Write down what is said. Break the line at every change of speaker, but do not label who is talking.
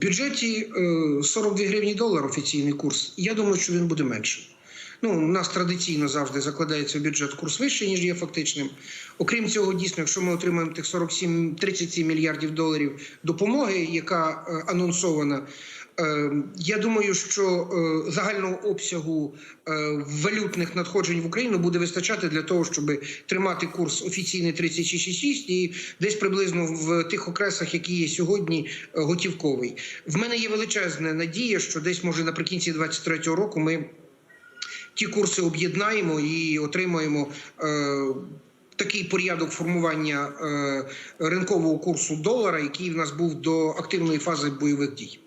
В бюджеті е, 42 гривні долар офіційний курс. Я думаю, що він буде меншим. Ну, у нас традиційно завжди закладається в бюджет курс вищий, ніж є фактичним. Окрім цього, дійсно, якщо ми отримаємо тих 47, 37 мільярдів доларів допомоги, яка е, анонсована, е, я думаю, що е, загального обсягу е, валютних надходжень в Україну буде вистачати для того, щоб тримати курс офіційний 36,6 і десь приблизно в тих окресах, які є сьогодні, е, готівковий. В мене є величезна надія, що десь може наприкінці 2023 року ми ті курси об'єднаємо і отримаємо. Такий порядок формування ринкового курсу долара, який в нас був до активної фази бойових дій.